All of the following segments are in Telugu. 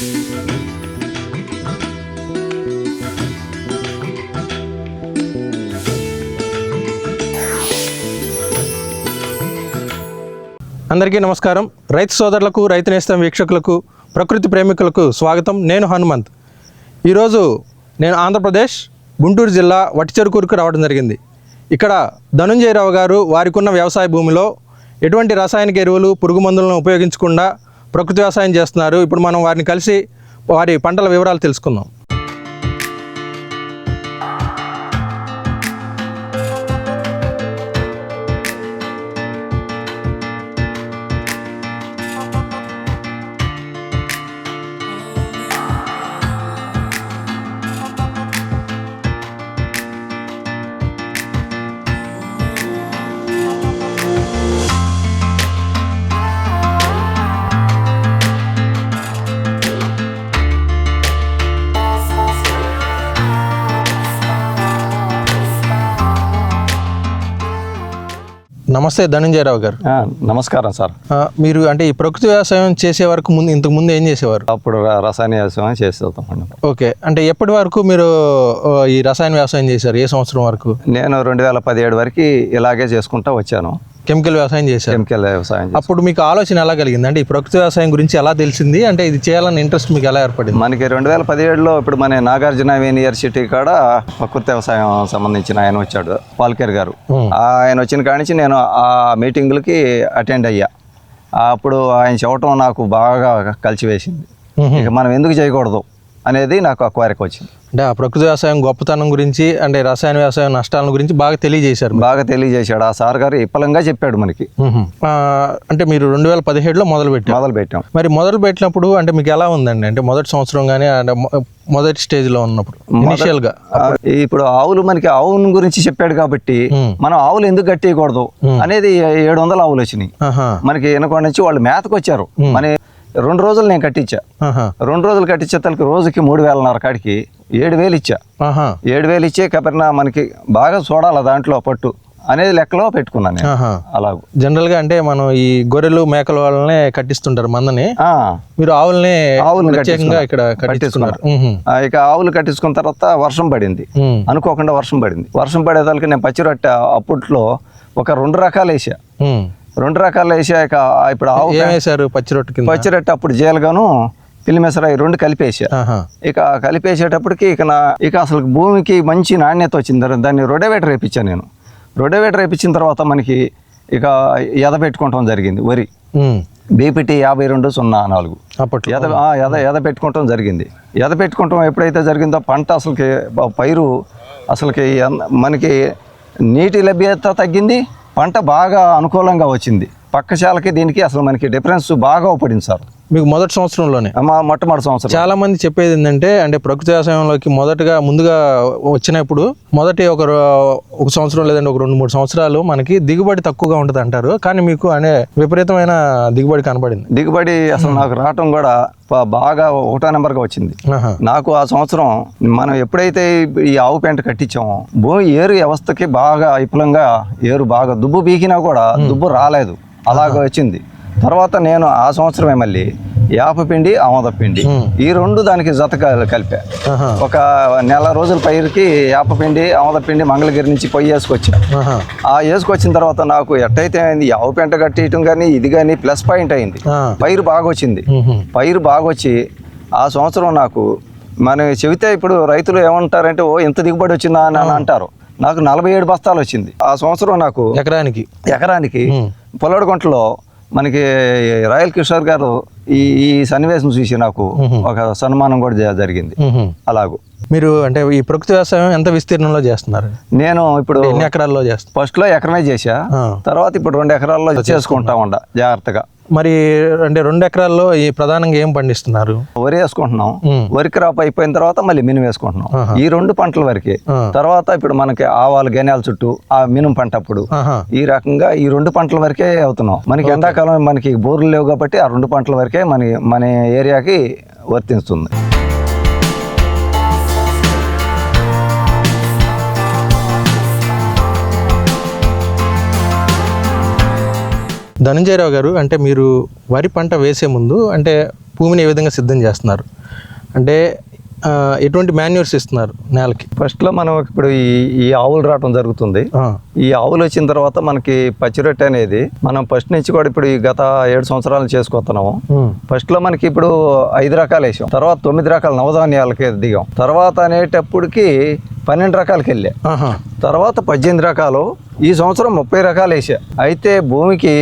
అందరికీ నమస్కారం. రైతు సోదరులకు రైతు నేస్తం వీక్షకులకు ప్రకృతి ప్రేమికులకు స్వాగతం. నేను హనుమంత్. ఈరోజు నేను ఆంధ్రప్రదేశ్ గుంటూరు జిల్లా వట్టిచెరుకూరుకు రావడం జరిగింది. ఇక్కడ ధనుంజయరావు గారు వారికి ఉన్న వ్యవసాయ భూమిలో ఎటువంటి రాసాయనిక ఎరువులు పురుగు మందులను ఉపయోగించకుండా ప్రకృతి వ్యవసాయం చేస్తున్నారు. ఇప్పుడు మనం వారిని కలిసి వారి పంటల వివరాలు తెలుసుకుందాం. నమస్తే ధనుంజయరావు గారు. నమస్కారం సార్. మీరు అంటే ఈ ప్రకృతి వ్యవసాయం చేసే వరకు ముందు ఇంతకు ముందు ఏం చేసేవారు? అప్పుడు రసాయన వ్యవసాయం చేసేస్తామండి ఓకే అంటే ఎప్పటి వరకు మీరు ఈ రసాయన వ్యవసాయం చేశారు? ఏ సంవత్సరం వరకు? నేను రెండు వేల పదిహేడు వరకు ఇలాగే చేసుకుంటా వచ్చాను. కెమికల్ వ్యవసాయం చేశారు. కెమికల్ వ్యవసాయం. అప్పుడు మీకు ఆలోచన ఎలా కలిగింది? అంటే ఈ ప్రకృతి వ్యవసాయం గురించి ఎలా తెలిసింది? అంటే ఇది చేయాలని ఇంట్రెస్ట్ మీకు ఎలా ఏర్పడింది? మనకి రెండు వేల పదిహేడులో ఇప్పుడు మన నాగార్జున యూనివర్సిటీ కాడ ప్రకృతి వ్యవసాయం సంబంధించిన ఆయన వచ్చాడు పాల్కేర్ గారు. ఆయన వచ్చిన కాడి నుంచి నేను ఆ మీటింగులకి అటెండ్ అయ్యా. అప్పుడు ఆయన చెప్పటం నాకు బాగా కలిసి వేసింది మ్మ్. ఇక మనం ఎందుకు చేయకూడదు? అనేది నాకు ఆ కోరిక వచ్చింది. అంటే ఆ ప్రకృతి వ్యవసాయం గొప్పతనం గురించి అంటే రసాయన వ్యవసాయం నష్టాల గురించి బాగా తెలియజేశారు. బాగా తెలియజేశాడు. ఆ సార్ గారు విఫలంగా చెప్పాడు మనకి. అంటే మీరు రెండు వేల పదిహేడులో మొదలు పెట్టారు మొదలు పెట్టాం మరి మొదలు పెట్టినప్పుడు అంటే మీకు ఎలా ఉందండి? అంటే మొదటి సంవత్సరం కానీ అంటే మొదటి స్టేజ్లో ఉన్నప్పుడు ఇనిషియల్గా ఇప్పుడు ఆవులు మనకి ఆవుల గురించి చెప్పాడు కాబట్టి. మనం ఆవులు ఎందుకు కట్టేయకూడదు అనేది ఏడు వందల ఆవులు వచ్చినాయి. మనకి వెనక నుంచి వాళ్ళు మేతకు వచ్చారు. మన రెండు రోజులు నేను కట్టించా. రెండు రోజులు కట్టించే తలకి రోజుకి మూడు వేలన్నర కాడికి ఏడు వేలు ఇచ్చా. ఏడు వేలు ఇచ్చే కబర్నా మనకి బాగా చూడాలి దాంట్లో పట్టు అనేది లెక్కలో పెట్టుకున్నాను నేను. ఆహా. అలాగూ. జనరల్గా అంటే మనం ఈ గొర్రెలు మేకల వాళ్ళనే కట్టిస్తుంటారు మందని. మీరు ఆవుల్ని ప్రత్యేకంగా ఇక్కడ కట్టిస్తున్నారు ఇక ఆవులు కట్టించుకున్న తర్వాత వర్షం పడింది. అనుకోకుండా వర్షం పడింది. వర్షం పడేదానికి నేను పచ్చి రొట్టె అప్పట్లో ఒక రెండు రకాలు వేసా. రెండు రకాలు వేసాక ఇప్పుడు ఆవు ఏం వేశారు పచ్చి రొట్టె కింద? పచ్చి రొట్టె అప్పుడు జీలగాను పిల్లిమెసర ఈ రెండు కలిపేసా ఇక కలిపేసేటప్పటికి ఇక నా ఇక అసలు భూమికి మంచి నాణ్యత వచ్చింది. దాన్ని- రొడవేటర్ వేయించాను నేను. రొడవేటర్ వేయించిన తర్వాత మనకి ఇక ఎద పెట్టుకోవటం జరిగింది వరి. బీపీటీ యాభై రెండు సున్నా నాలుగు. అప్పట్లో. ఎద ఎద ఎద పెట్టుకోవటం జరిగింది. ఎద పెట్టుకోవటం ఎప్పుడైతే జరిగిందో పంట అసలుకి పైరు అసలుకి మనకి నీటి లభ్యత తగ్గింది. పంట బాగా అనుకూలంగా వచ్చింది. పక్కశాలకి దీనికి అసలు మనకి డిఫరెన్స్ బాగా పడింది సార్ మీకు మొదటి సంవత్సరంలోనే? మా మొట్టమొదటి సంవత్సరం. చాలా మంది చెప్పేది ఏంటంటే అంటే ప్రకృతి వ్యవసాయంలోకి మొదటగా ముందుగా వచ్చినప్పుడు మొదటి ఒక ఒక సంవత్సరం లేదంటే ఒక రెండు మూడు సంవత్సరాలు మనకి దిగుబడి తక్కువగా ఉంటుంది అంటారు. కానీ మీకు అనే విపరీతమైన దిగుబడి కనబడింది. దిగుబడి అసలు నాకు రావటం కూడా బాగా ఒకటో నెంబర్గా వచ్చింది. నాకు ఆ సంవత్సరం మనం ఎప్పుడైతే ఈ ఆవు పెంట కట్టించామో భూమి ఏరు వ్యవస్థకి బాగా విపులంగా ఏరు బాగా దుబ్బు బీకినా కూడా దుబ్బు రాలేదు. అలాగ వచ్చింది. తర్వాత నేను ఆ సంవత్సరమే మళ్ళీ యాప పిండి ఆమద పిండి. ఈ రెండు దానికి జత కల- కలిపా ఒక నెల రోజుల పైరుకి యాప పిండి ఆమద పిండి మంగళగిరి నుంచి పొయ్యి వేసుకొచ్చా. ఆ వేసుకొచ్చిన తర్వాత నాకు ఎట్టయితే అయింది ఆవు పెంట కట్టేయటం కానీ ఇది కానీ ప్లస్ పాయింట్ అయింది. పైరు బాగా వచ్చింది. పైరు బాగా వచ్చి ఆ సంవత్సరం నాకు మనం చెబితే ఇప్పుడు రైతులు ఏమంటారంటే ఓ ఇంత దిగుబడి వచ్చిందా? అని అని అంటారు. నాకు నలభై ఏడు బస్తాలు వచ్చింది. ఆ సంవత్సరం నాకు ఎకరానికి. ఎకరానికి మ్మ్. మనకి రాయల్ కిషోర్ గారు ఈ ఈ సన్నివేశం చూసి నాకు ఒక సన్మానం కూడా జరిగింది. అలాగూ. మీరు అంటే ఈ ప్రకృతి వ్యవసాయం ఎంత విస్తీర్ణంలో చేస్తున్నారు? నేను ఇప్పుడు ఎన్ని ఎకరాల్లో చేస్తారు ఫస్ట్లో ఎకరమే చేశా. తర్వాత ఇప్పుడు రెండు ఎకరాల్లో చేసుకుంటా ఉండ. జాగ్రత్తగా. మరి అంటే రెండు ఎకరాల్లో ఈ ప్రధానంగా ఏం పండిస్తున్నారు? వరి వేసుకుంటున్నాం. వరి క్రాప్ అయిపోయిన తర్వాత మళ్ళీ మినుము వేసుకుంటున్నాం. ఈ రెండు పంటల వరకే. తర్వాత ఇప్పుడు మనకి ఆవాలు గెనాల చుట్టూ ఆ మినుము పంట అప్పుడు ఈ రకంగా ఈ రెండు పంటల వరకే అవుతున్నాం. మనకి ఎండాకాలం మనకి బోర్లు లేవు కాబట్టి ఆ రెండు పంటల వరకే మన మన ఏరియాకి వర్తిస్తుంది. ధనంజయరావు గారు అంటే మీరు వరి పంట వేసే ముందు అంటే భూమిని ఏ విధంగా సిద్ధం చేస్తున్నారు? అంటే ఎటువంటి మాన్యూర్స్ ఇస్తున్నారు నేలకి? ఫస్ట్లో మనం ఇప్పుడు ఈ ఈ ఆవులు రావటం జరుగుతుంది. ఈ ఆవులు వచ్చిన తర్వాత మనకి పచ్చిరొట్టె అనేది మనం ఫస్ట్ నుంచి కూడా ఇప్పుడు ఈ గత ఏడు సంవత్సరాలు చేసుకొస్తున్నాము. ఫస్ట్లో మనకి ఇప్పుడు ఐదు రకాలు వేసాం. తర్వాత తొమ్మిది రకాల నవధాన్యాలకి దిగాం. తర్వాత అనేటప్పటికి పన్నెండు రకాలకి వెళ్ళా. తర్వాత పద్దెనిమిది రకాలు ఈ సంవత్సరం ముప్పై రకాలు వేసా. అయితే భూమికి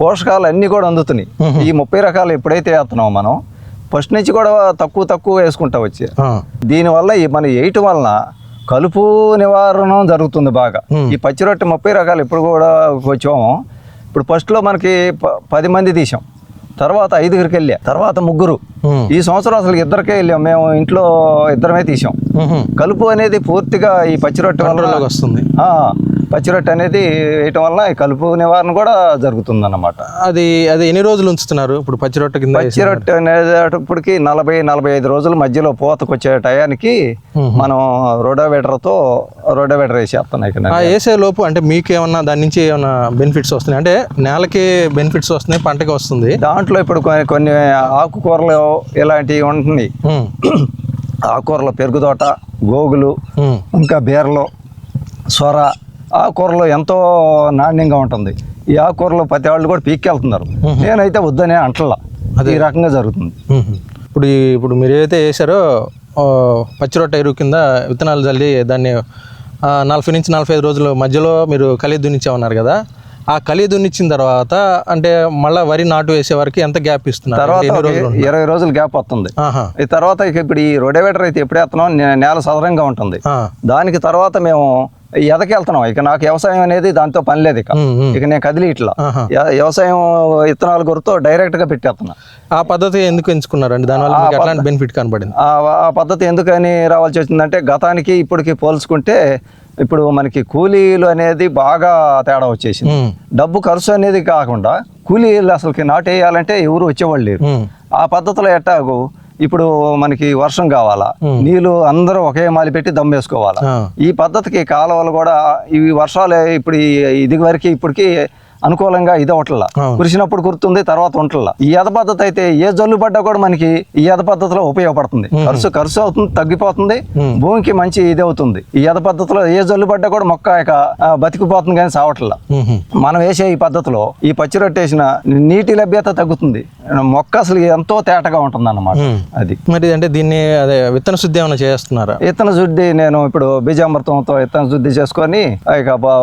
పోషకాలు అన్నీ కూడా అందుతున్నాయి. ఈ ముప్పై రకాలు ఎప్పుడైతే వేస్తున్నామో మనం ఫస్ట్ నుంచి కూడా తక్కువ తక్కువ వేసుకుంటా వచ్చా. దీనివల్ల ఈ మన వేయటం వలన కలుపు నివారణ జరుగుతుంది బాగా. ఈ పచ్చి రొట్టె ముప్పై రకాలు ఇప్పుడు కూడా వచ్చాము ఇప్పుడు ఫస్ట్లో మనకి పది మంది తీసాం. తర్వాత ఐదుగురికి వెళ్ళా. తర్వాత ముగ్గురు. ఈ సంవత్సరం అసలు ఇద్దరికే వెళ్ళాం. మేము ఇంట్లో ఇద్దరమే తీసాం. కలుపు అనేది పూర్తిగా ఈ పచ్చి రొట్టె వల్ల వస్తుంది. ఆ, పచ్చి రొట్టె అనేది వేయటం వల్ల కలుపు నివారణ కూడా జరుగుతుంది అన్నమాట అది అది ఎన్ని రోజులు ఉంచుతున్నారు? ఇప్పుడు పచ్చి రొట్టె కింద పచ్చి రొట్టె అనేటప్పటికి నలభై నలభై ఐదు రోజుల మధ్యలో పూతకు వచ్చే టయానికి. మనం రోడోవేటర్తో రోడోవేటర్ వేసేస్తున్నాయి వేసే లోపు అంటే మీకు ఏమన్నా దాని నుంచి ఏమన్నా బెనిఫిట్స్ వస్తున్నాయి? అంటే నేలకి బెనిఫిట్స్ వస్తున్నాయి పంటకి వస్తుంది. దాంట్లో ఇప్పుడు కొన్ని కొన్ని ఆకుకూరలు ఇలాంటివి ఉంటున్నాయి. ఆకుకూరలు పెరుగుతోట గోగులు ఇంకా బీరలు సొర ఆకుకూరలు ఎంతో నాణ్యంగా ఉంటుంది. ఈ ఆకుకూరలు ప్రతి వాళ్ళు కూడా పీక్కెళ్తున్నారు. నేనైతే వద్దనే అంటలా. ఈ రకంగా జరుగుతుంది. ఇప్పుడు ఇప్పుడు మీరు ఏదైతే వేసారో పచ్చి రొట్టె ఎరువు కింద విత్తనాలు చల్లి దాన్ని నలభై నుంచి నలభై ఐదు రోజుల మధ్యలో మీరు కలి దున్నిచ్చామన్నారు కదా. ఆ కలి దున్నిచ్చిన తర్వాత అంటే మళ్ళీ వరి నాటు వేసే వరకు ఎంత గ్యాప్ ఇస్తున్నారు? తర్వాత ఇరవై రోజులు గ్యాప్ వస్తుంది. ఈ తర్వాత ఇక ఇప్పుడు ఈ రొడేవేటర్ అయితే ఎప్పుడు వేస్తున్నాం నే- నేల సదరంగా ఉంటుంది. దానికి తర్వాత మేము ఎదకెళ్తున్నాం. ఇక నాకు వ్యవసాయం అనేది దాంతో పని లేదు ఇక. ఇక నేను కదిలి ఇట్లా. వ్యవసాయం ఇత్తనాల గురితో డైరెక్ట్గా పెట్టేస్తున్నా. ఆ పద్ధతి ఎందుకు ఎంచుకున్నారండి? దానివల్ల ఎట్లాంటి బెనిఫిట్ కనబడింది? ఆ పద్ధతి ఎందుకని రావాల్సి వచ్చిందంటే గతానికి ఇప్పటికి పోల్చుకుంటే ఇప్పుడు మనకి కూలీలు అనేది బాగా తేడా వచ్చేసింది. డబ్బు ఖర్చు అనేది కాకుండా కూలీలు అసలుకి నాటు వేయాలంటే ఎవరు వచ్చేవాళ్ళు లేరు. ఆ పద్ధతిలో ఎట్టాగు ఇప్పుడు మనకి వర్షం కావాలా. నీళ్ళు అందరూ ఒకే మాలి పెట్టి దమ్ వేసుకోవాలా ఆ, ఈ పద్ధతికి కాలువలు కూడా ఇవి వర్షాలు ఇప్పుడు ఇది వరకు ఇప్పటికి అనుకూలంగా ఇది అవట్లా అవును. కురిసినప్పుడు కురుతుంది తర్వాత ఉంటల్లా ఈ ఎద పద్ధతి అయితే ఏ జల్లు పడ్డా కూడా మనకి ఈ ఎద పద్ధతిలో ఉపయోగపడుతుంది. ఖర్చు ఖర్చు అవుతుంది తగ్గిపోతుంది. భూమికి మంచి ఇది అవుతుంది. ఈ ఎద పద్ధతిలో ఏ జల్లు పడ్డా కూడా మొక్క ఆ, బతికిపోతుంది కానీ సావట్లా. మనం వేసే ఈ పద్ధతిలో ఈ పచ్చి రొట్టె వేసిన నీటి లభ్యత తగ్గుతుంది. మొక్క అసలు ఎంతో తేటగా ఉంటుంది అన్నమాట. అది. మరి అంటే దీన్ని అదే విత్తన శుద్ధి ఏమైనా చేస్తున్నారా? ఇత్తన శుద్ధి నేను ఇప్పుడు బీజామృతంతో ఇత్తన శుద్ధి చేసుకొని ఇక బా-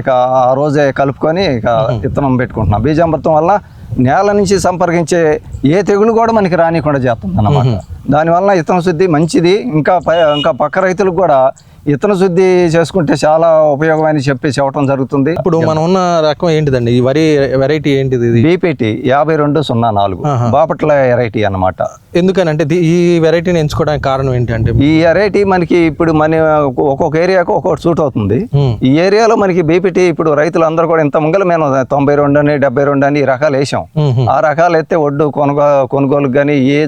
ఇక ఆ రోజే కలుపుకొని ఇక ఇత్తనం పెట్టుకుంటున్నాం. బీజామృతం వల్ల నేల నుంచి సంపర్కించే ఏ తెగులు కూడా మనకి రానికుండా చేస్తుంది అన్నమాట దానివల్ల ఇత్తన శుద్ధి మంచిది. ఇంకా ఇంకా పక్క రైతులకు కూడా ఇత్తన శుద్ధి చేసుకుంటే చాలా ఉపయోగం అని చెప్పి చెప్పడం జరుగుతుంది. ఇప్పుడు మనం ఉన్న రకం ఏంటిదండి? ఈ వరి వెరైటీ ఏంటిది ఇది? బీపీటీ యాభై రెండు సున్నా నాలుగు. బాపట్ల వెరైటీ అన్నమాట. ఎందుకనంటే ఈ వెరైటీని ఎంచుకోవడానికి కారణం ఏంటంటే ఈ వెరైటీ మనకి ఇప్పుడు మన ఒక్కొక్క ఏరియాకు ఒక్కొక్కటి సూట్ అవుతుంది. ఈ ఏరియాలో మనకి బీపీటీ ఇప్పుడు రైతులందరూ కూడా ఇంత ముంగల మేము తొంభై రెండు అని డెబ్బై రెండు అని ఈ రకాలు వేసాం. ఆ రకాలు ఎత్తే ఒడ్డు కొనుగో కొనుగోలుకు కానీ ఏ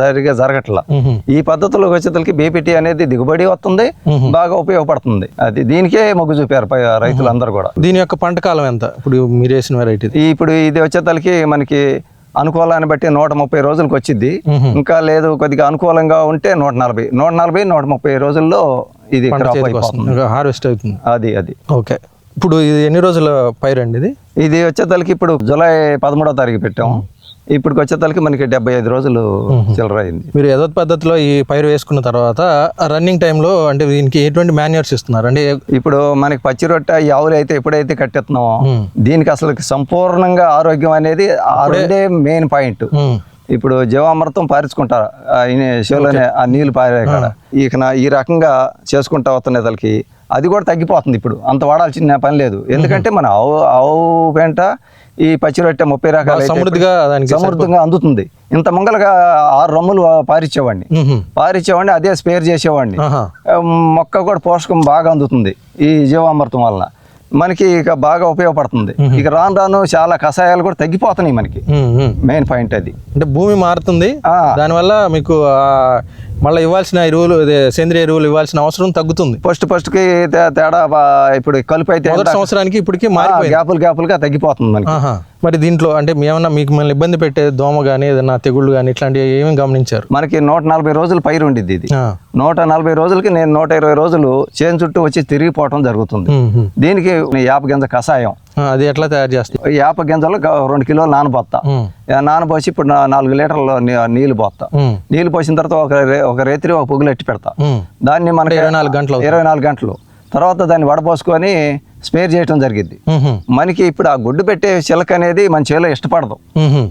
సరిగా జరగట్లా. ఈ పద్ధతిలోకి వచ్చేసరికి బీపీటీ అనేది దిగుబడి వస్తుంది. బాగా ఉపయోగపడుతుంది. అది దీనికే మొగ్గు చూపారు పై- రైతులందరూ కూడా. దీని యొక్క పంట కాలం ఎంత? ఇప్పుడు మీరు వేసిన వెరైటీ ఇప్పుడు ఇది వచ్చేతలకి మనకి అనుకూలాన్ని బట్టి నూట ముప్పై రోజులకు వచ్చింది. ఇంకా లేదు కొద్దిగా అనుకూలంగా ఉంటే నూట నలభై. నూట నలభై నూట ముప్పై రోజుల్లో ఇది హార్వెస్ట్ అవుతుంది. అది అది. ఓకే. ఇప్పుడు ఇది ఎన్ని రోజుల పైరు అండి ఇది? ఇది వచ్చేతలకి ఇప్పుడు జూలై పదమూడో తారీఖు పెట్టాం ఇప్పుడు వచ్చేతలకి మనకి డెబ్బై ఐదు రోజులు చిల్లర అయింది. మీరు యథోత్ పద్ధతిలో ఈ పైరు వేసుకున్న తర్వాత రన్నింగ్ టైంలో అంటే దీనికి ఎటువంటి మాన్యూర్స్ ఇస్తున్నారు? అంటే ఇప్పుడు మనకి పచ్చి రొట్టె ఆవులు అయితే ఎప్పుడైతే కట్టెత్తున్నామో మ్మ్. దీనికి అసలు సంపూర్ణంగా ఆరోగ్యం అనేది ఆ రెండే మెయిన్ పాయింట్ ఇప్పుడు జీవామృతం పారించుకుంటారు చెవులోనే ఆ నీళ్ళు పారే కాడ. ఇక ఈ రకంగా చేసుకుంటా వస్తున్న తలకి అది కూడా తగ్గిపోతుంది ఇప్పుడు. అంత వాడాల్సిన పని లేదు. ఎందుకంటే మన ఆవు ఆవు పెంట ఈ పచ్చి రొట్టె ముప్పై రకాలు సమృద్ధిగా దానికి సమృద్ధంగా అందుతుంది. ఇంత ముంగలుగా ఆరు రమ్ములు పారిచ్చేవాడిని. పారిచ్చేవాడిని అదే స్పేర్ చేసేవాడిని. మొక్క కూడా పోషకం బాగా అందుతుంది ఈ జీవామృతం వలన. మనకి ఇక బాగా ఉపయోగపడుతుంది. ఇక రాను రాను చాలా కషాయాలు కూడా తగ్గిపోతున్నాయి మనకి. మెయిన్ పాయింట్ అది. అంటే భూమి మారుతుంది. దానివల్ల మీకు మళ్ళీ ఇవ్వాల్సిన ఎరువులు సేంద్రియ ఎరువులు ఇవ్వాల్సిన అవసరం తగ్గుతుంది. ఫస్ట్ ఫస్ట్కి తేడా ఇప్పుడు కలుపు అయితే మొదటి సంవత్సరానికి ఇప్పటికి గ్యాపులు గ్యాపులుగా తగ్గిపోతుంది మనకి. మరి దీంట్లో అంటే ఏమన్నా మీకు మిమ్మల్ని ఇబ్బంది పెట్టే దోమ కానీ ఏదైనా తెగుళ్ళు కానీ ఇట్లాంటివి ఏమేమి గమనించారు? మనకి నూట నలభై రోజులు పైరు ఉండిద్ది ఇది. నూట నలభై రోజులకి నేను నూట ఇరవై రోజులు చేను చుట్టూ వచ్చి తిరిగిపోవటం జరుగుతుంది. దీనికి యాప గింజ కషాయం. అది ఎట్లా తయారు చేస్తారు ఈ యాప గింజలు రెండు కిలోలు నానబోతా ఉమ్, నానబోసి ఇప్పుడు నాలుగు లీటర్ల నీళ్ళు పోతా ఉమ్, నీళ్ళు పోసిన తర్వాత ఒక ఒక రేత్రి ఒక పొగులు ఎట్టి పెడతా. దాన్ని మనకి ఇరవై నాలుగు గంటలు. ఇరవై నాలుగు గంటలు. తర్వాత దాన్ని వడపోసుకొని స్పేర్ చేయటం జరిగింది మనకి ఇప్పుడు ఆ గుడ్డు పెట్టే చిలక అనేది మన చేలో ఇష్టపడదు.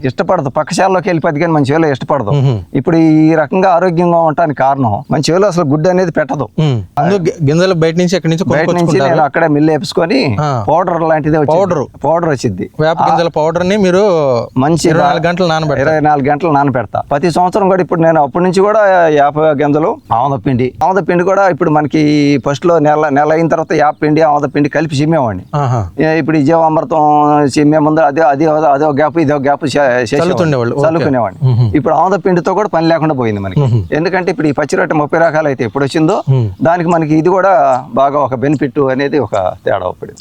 ఇష్టపడదు. పక్క చేలోకి వెళ్ళిపోద్ది కానీ మన చేలో ఇష్టపడదు. ఇప్పుడు ఈ రకంగా ఆరోగ్యంగా ఉండటానికి కారణం మన చేలో అసలు గుడ్డు అనేది పెట్టదు. గింజలు బయట నుంచి ఎక్కడి నుంచి బయట నుంచి నేను అక్కడే మిల్లు వేపించుకొని. పౌడర్ లాంటిది పౌడరు. పౌడర్ వచ్చింది. వేప గింజల పౌడర్ని మీరు మంచి ఇరవై నాలుగు గంటలు నానబెట్టారు ఇరవై నాలుగు గంటలు నానబెడతా. ప్రతి సంవత్సరం కూడా ఇప్పుడు నేను అప్పటి నుంచి కూడా యాప గింజలు ఆమద పిండి ఆమద పిండి కూడా ఇప్పుడు మనకి ఫస్ట్లో నెల నెల అయిన తర్వాత యాప పిండి ఆమద పిండి కలిపి చిమ్మేవాడిని ఇప్పుడు ఈ జీవామృతం చిమ్మే ముందు అదే అదే అదే గ్యాప్ ఇదే గ్యాప్. చల్లుకునేవాడిని. ఇప్పుడు ఆమద పిండితో కూడా పని లేకుండా పోయింది మనకి. ఎందుకంటే ఇప్పుడు ఈ పచ్చిరొట్టె ముప్పై రకాలు అయితే ఎప్పుడు వచ్చిందో. దానికి మనకి ఇది కూడా బాగా ఒక బెనిఫిట్ అనేది ఒక తేడా ఇప్పుడు.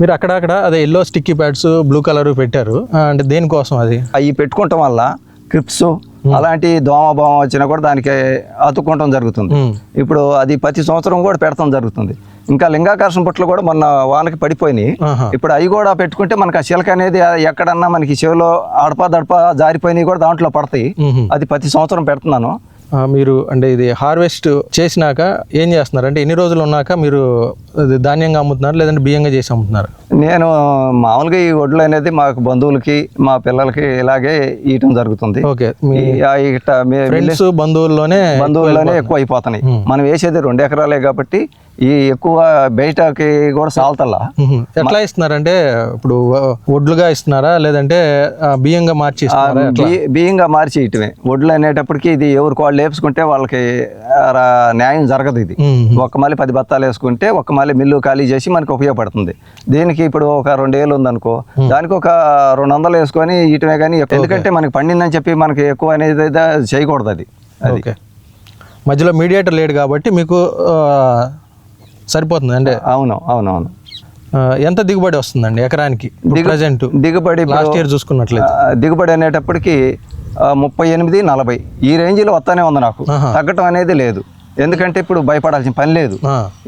మీరు అక్కడక్కడ అదే yellow sticky pads blue colour పెట్టారు. అంటే దేనికోసం అది? అవి పెట్టుకోవటం వల్ల క్రిప్స్ అలాంటి దోమ బోమ వచ్చినా కూడా దానికి అతుక్కోవటం జరుగుతుంది. ఇప్పుడు అది ప్రతి సంవత్సరం కూడా పెడతాం జరుగుతుంది. ఇంకా లింగాకర్షణ పుట్లు కూడా మొన్న వానకి పడిపోయినాయి. ఇప్పుడు అవి కూడా పెట్టుకుంటే మనకి ఆ చిలక అనేది ఎక్కడన్నా మనకి చెవిలో అడప దడప జారిపోయినవి కూడా దాంట్లో పడతాయి. అది ప్రతి సంవత్సరం పెడుతున్నాను మీరు అంటే ఇది హార్వెస్ట్ చేసినాక ఏం చేస్తున్నారు అంటే ఎన్ని రోజులు ఉన్నాక మీరు ధాన్యంగా అమ్ముతున్నారు లేదంటే బియ్యంగా చేసి అమ్ముతున్నారు? నేను మామూలుగా ఈ వడ్లు అనేది మాకు బంధువులకి మా పిల్లలకి ఇలాగే ఇయటం జరుగుతుంది. ఓకే ఫ్రెండ్స్ బంధువుల్లోనే బంధువుల్లోనే ఎక్కువ అయిపోతున్నాయి మనం వేసేది రెండు ఎకరాలే కాబట్టి ఈ ఎక్కువ బయటకి కూడా సాల్తల్లా. ఎట్లా ఇస్తున్నారంటే ఇప్పుడు వడ్లుగా ఇస్తున్నారా లేదంటే బియ్యంగా మార్చి బియ్యంగా మార్చి ఇటువే వడ్లు అనేటప్పటికి ఇది ఎవరికి వాళ్ళు లేపుకుంటే వాళ్ళకి న్యాయం జరగదు ఇది. ఒక్క మళ్ళీ పది బత్తాలు వేసుకుంటే ఒక్క మళ్ళీ మిల్లు ఖాళీ చేసి మనకి ఉపయోగపడుతుంది. దీనికి ఇప్పుడు ఒక రెండేళ్ళు ఉందనుకో దానికి ఒక రెండు వందలు వేసుకొని ఇటువే కానీ ఎందుకంటే మనకి పండిందని చెప్పి మనకి ఎక్కువ అనేది అయితే చేయకూడదు అది. అది. మధ్యలో మీడియేటర్ లేడు కాబట్టి మీకు సరిపోతుంది అంటే అవును అవునవును ఎంత దిగుబడి వస్తుందండి ఎకరానికి? ప్రజెంట్. దిగుబడి లాస్ట్ ఇయర్ చూసుకున్నట్లయితే. దిగుబడి అనేటప్పటికి ముప్పై ఎనిమిది నలభై. ఈ రేంజ్లో వస్తానే ఉంది నాకు. తగ్గటం అనేది లేదు. ఎందుకంటే ఇప్పుడు భయపడాల్సిన పని లేదు.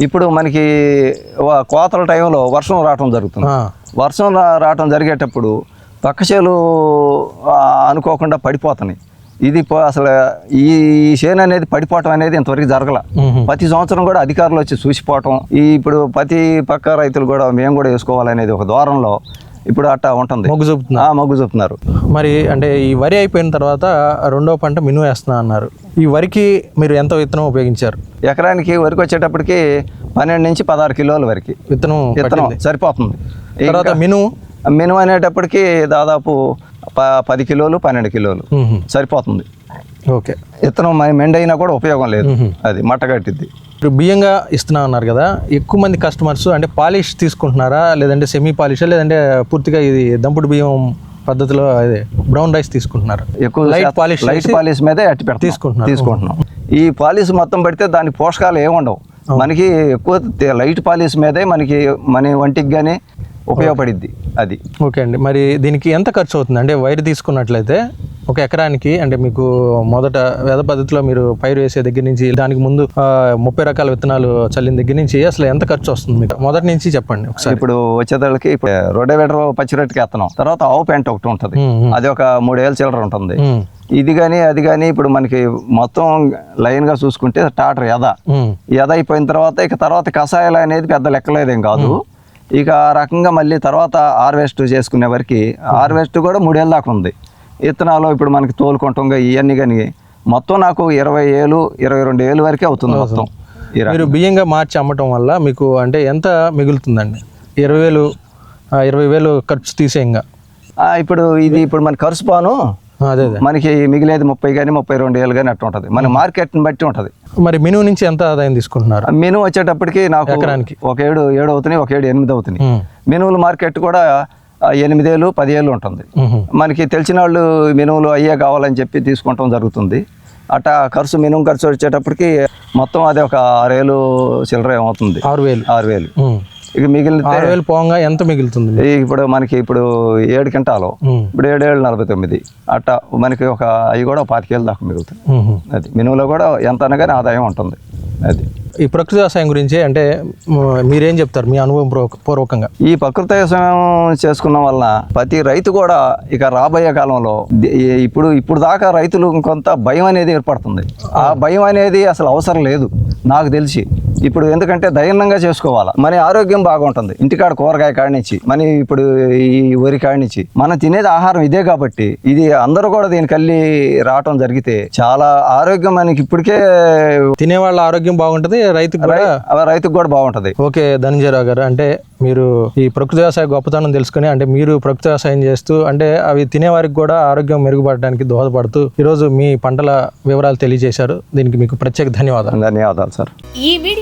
ఇప్పుడు మనకి కోతల టైంలో వర్షం రావటం జరుగుతుంది. వర్షం రావటం జరిగేటప్పుడు పక్క చేలు అనుకోకుండా పడిపోతున్నాయి. ఇది అసలు ఈ చేను అనేది పడిపోవటం అనేది ఇంతవరకు జరగల. ప్రతి సంవత్సరం కూడా అధికారులు వచ్చి చూసిపోవటం. ఈ ఇప్పుడు ప్రతి పక్క రైతులు కూడా మేము కూడా వేసుకోవాలనేది ఒక దూరంలో ఇప్పుడు అట్టా ఉంటుంది. మొగ్గు చూపుతున్నారు. ఆ, మొగ్గు చూపుతున్నారు. మరి అంటే ఈ వరి అయిపోయిన తర్వాత రెండో పంట మినుము వేస్తున్నా అన్నారు. ఈ వరికి మీరు ఎంత విత్తనం ఉపయోగించారు? ఎకరానికి వరకు వచ్చేటప్పటికి పన్నెండు నుంచి పదహారు కిలోల వరకు. విత్తనం విత్తనం. సరిపోతుంది. తర్వాత మినుము మినుము అనేటప్పటికి దాదాపు ప పది కిలోలు పన్నెండు కిలోలు. సరిపోతుంది. ఓకే. విత్తనం మెండైనా కూడా ఉపయోగం లేదు. అది మట్ట కట్టిద్ది. ఇప్పుడు బియ్యంగా ఇస్తున్నా అన్నారు కదా ఎక్కువ మంది కస్టమర్స్ అంటే పాలిష్ తీసుకుంటున్నారా? లేదంటే సెమీ పాలిష్ లేదంటే పూర్తిగా ఇది దంపుడు బియ్యం పద్ధతిలో అదే బ్రౌన్ రైస్ తీసుకుంటున్నారు? ఎక్కువ లైట్ పాలిష్ లైట్ పాలిష్ మీదే అట్టి పెడతాం తీసుకుంటున్నారు. తీసుకుంటున్నాం. ఈ పాలిష్ మొత్తం పెడితే దాని పోషకాలు ఏముండవు మనకి ఎక్కువ లైట్ పాలిష్ మీదే మనకి మన వంటికి కానీ ఉపయోగపడిద్ది అది. ఓకే అండి. మరి దీనికి ఎంత ఖర్చు అవుతుంది? అంటే వైర్ తీసుకున్నట్లయితే ఒక ఎకరానికి అంటే మీకు మొదట వేద పద్ధతిలో మీరు పైరు వేసే దగ్గర నుంచి దానికి ముందు ముప్పై రకాల విత్తనాలు చల్లిన దగ్గర నుంచి అసలు ఎంత ఖర్చు వస్తుంది మీకు? మొదటి నుంచి చెప్పండి ఒకసారి. ఇప్పుడు వచ్చేదానికి ఇప్పుడు రోడేవేటర్ పచ్చిరొట్టుకి ఎత్తనం తర్వాత ఆవు పెంట ఒకటి ఉంటుంది. అది ఒక మూడేళ్ళ చిల్లర ఉంటుంది. ఇది కానీ అది కానీ ఇప్పుడు మనకి మొత్తం లైన్గా చూసుకుంటే టాటర్ ఎద ఎద అయిపోయిన తర్వాత ఇక తర్వాత కషాయాలు అనేది పెద్ద లెక్కలేదేం కాదు. ఇక ఆ రకంగా మళ్ళీ తర్వాత హార్వెస్ట్ చేసుకునే వరకు హార్వెస్ట్ కూడా మూడేళ్ళ దాకా ఉంది. విత్తనాలు ఇప్పుడు మనకి తోలుకుంటాం ఇవన్నీ కానీ మొత్తం నాకు ఇరవై ఏళ్ళు ఇరవై రెండు ఏళ్ళు వరకే అవుతుంది మొత్తం. మీరు బియ్యంగా మార్చి అమ్మటం వల్ల మీకు అంటే ఎంత మిగులుతుందండి? ఇరవై వేలు ఇరవై వేలు ఖర్చు తీసేయంగా. ఇప్పుడు ఇది ఇప్పుడు మన ఖర్చు పాను అదే మనకి మిగిలేది ముప్పై కానీ ముప్పై రెండు ఏళ్ళు కానీ అట్లా ఉంటుంది. మన మార్కెట్ని బట్టి ఉంటుంది. మరి మినుము నుంచి ఎంత ఆదాయం తీసుకుంటున్నారు? మెను వచ్చేటప్పటికి నాకు ఎకరానికి? ఒక ఏడు ఏడు అవుతున్నాయి ఒక ఏడు ఎనిమిది అవుతున్నాయి. మినువుల మార్కెట్ కూడా ఎనిమిదేళ్ళు పదివేలు ఉంటుంది. మనకి తెలిసిన వాళ్ళు మినువులు అయ్యే కావాలని చెప్పి తీసుకుంటాం జరుగుతుంది. అట్టా ఖర్చు మినిమం ఖర్చు వచ్చేటప్పటికి మొత్తం అది ఒక ఆరేళ్ళు చిల్లర ఏమవుతుంది. ఆరు వేలు. ఆరు వేలు. ఇక మిగిలితే ఆరు వేలు పోగా ఎంత మిగులుతుంది ఇప్పుడు మనకి ఇప్పుడు ఏడు క్వింటాలు. ఉమ్. ఇప్పుడు ఏడు ఏళ్ళు నలభై తొమ్మిది. అట్టా మనకి ఒక అవి కూడా పాతికేళ్ళు దాకా మిగులుతాయి. ఉమ్. అది మినుములో కూడా ఎంత అనగానే ఆదాయం ఉంటుంది. అది. ఈ ప్రకృతి వ్యవసాయం గురించి అంటే మీరేం చెప్తారు? మీ అనుభవం పూర్వక- పూర్వకంగా. ఈ ప్రకృతి వ్యవసాయం చేసుకున్న వలన ప్రతి రైతు కూడా ఇక రాబోయే కాలంలో ఇప్పుడు ఇప్పుడు దాకా రైతులు కొంత భయం అనేది ఏర్పడుతుంది. ఆ భయం అనేది అసలు అవసరం లేదు నాకు తెలిసి. ఇప్పుడు ఎందుకంటే ధైర్యంగా చేసుకోవాలా. మన ఆరోగ్యం బాగుంటుంది. ఇంటికాడ కూరగాయ కాడినిచ్చి మన ఇప్పుడు ఈ వరి కాడినిచ్చి మనం తినేది ఆహారం ఇదే కాబట్టి ఇది అందరూ కూడా దీనికి వెళ్ళి రావటం జరిగితే చాలా ఆరోగ్యం మనకి ఇప్పటికే తినే వాళ్ళ ఆరోగ్యం బాగుంటది రైతుకు రైతుకు కూడా బాగుంటుంది. ఓకే ధనంజయరావు గారు అంటే మీరు ఈ ప్రకృతి వ్యవసాయ గొప్పతనం తెలుసుకుని అంటే మీరు ప్రకృతి వ్యవసాయం చేస్తూ అంటే అవి తినేవారికి కూడా ఆరోగ్యం మెరుగుపడడానికి దోహదపడుతూ ఈరోజు మీ పంటల వివరాలు తెలియజేశారు. దీనికి మీకు ప్రత్యేక ధన్యవాదాలు. ధన్యవాదాలు సార్. ఈ వీడియో